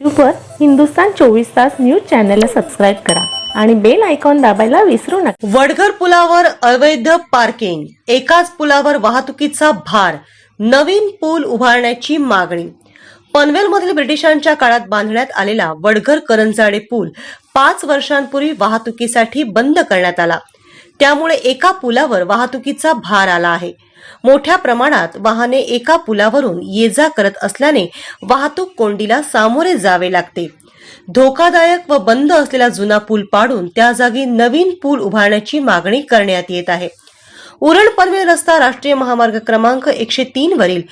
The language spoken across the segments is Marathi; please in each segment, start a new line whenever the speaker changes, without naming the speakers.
यूट्यूबवर हिंदुस्तान चोवीस तास न्यूज चॅनलला सबस्क्राईब करा आणि बेल आयकॉन दाबायला विसरू नका.
वडघर पुलावर अवैध पार्किंग एकाच पुलावर वाहतुकीचा भार नवीन पूल उभारण्याची मागणी. पनवेलमधील ब्रिटिशांच्या काळात बांधण्यात आलेला वडघर करंजाडे पूल पाच वर्षांपूर्वी वाहतुकीसाठी बंद करण्यात आला. त्यामुळे एका पुलावर वाहतुकीचा भार आला आहे. मोठ्या प्रमाणात वाहने एका पुलावरून ये जा करत असल्याने वाहतूक कोंडीला सामोरे जावे लागते. धोकादायक व बंद असलेला जुना पूल पाडून त्या जागी नवीन पूल उभारण्याची मागणी करण्यात येत आहे. उरण पनवेल रस्ता राष्ट्रीय महामार्ग क्रमांक एकशे तीन वरील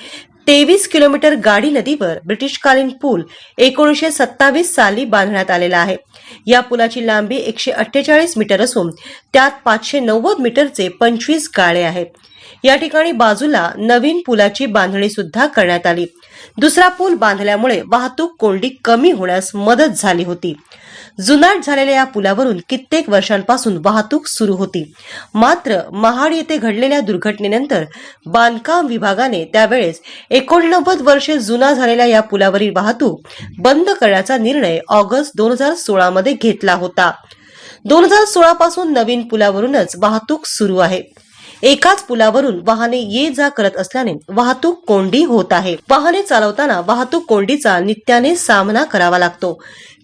तेवीस किलोमीटर गाडी नदीवर ब्रिटिशकालीन पूल एकोणीसशे सत्तावीस साली बांधण्यात आलेला आहे. या पुलाची लांबी एकशे अठ्ठेचाळीस मीटर असून त्यात पाचशे नव्वद मीटरचे पंचवीस गाळे आहेत. या ठिकाणी बाजूला नवीन पुलाची बांधणी सुद्धा करण्यात आली. दुसरा पूल बांधल्यामुळे वाहतूक कोंडी कमी होण्यास मदत झाली होती. जुनाट झालेल्या या पुलावरून कित्येक वर्षांपासून वाहतूक सुरू होती. मात्र महाड येथे घडलेल्या दुर्घटनेनंतर बांधकाम विभागाने त्यावेळेस एकोणनव्वद वर्षे जुना झालेल्या या पुलावरील वाहतूक बंद करण्याचा निर्णय ऑगस्ट दोन हजार सोळा मध्ये घेतला होता. दोन हजार सोळा पासून नवीन पुलावरूनच वाहतूक सुरू आहे. एकाच पुलावरून वाहने ये जा करत असल्याने वाहतूक कोंडी होत आहे. वाहने चालवताना वाहतूक कोंडीचा नित्याने सामना करावा लागतो.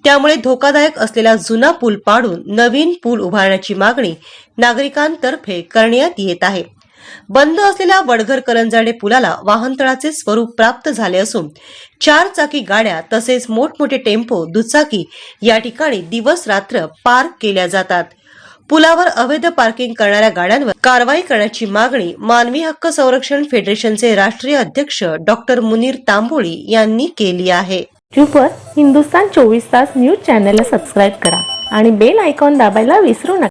त्यामुळे धोकादायक असलेला जुना पूल पाडून नवीन पूल उभारण्याची मागणी नागरिकांतर्फे करण्यात येत आहे. बंद असलेल्या वडघर करंजाडे पुलाला वाहनतळाचे स्वरूप प्राप्त झाले असून चार चाकी गाड्या तसेच मोठमोठे टेम्पो दुचाकी या ठिकाणी दिवस रात्र पार्क केल्या जातात. पुलावर अवैध पार्किंग करणाऱ्या गाड्यांवर कारवाई करण्याची मागणी मानवी हक्क संरक्षण फेडरेशनचे राष्ट्रीय अध्यक्ष डॉक्टर मुनीर तांबोळी यांनी केली आहे.
हिंदुस्तान चोवीस तास न्यूज चॅनलला सबस्क्राईब करा आणि बेल आयकॉन दाबायला विसरू नका.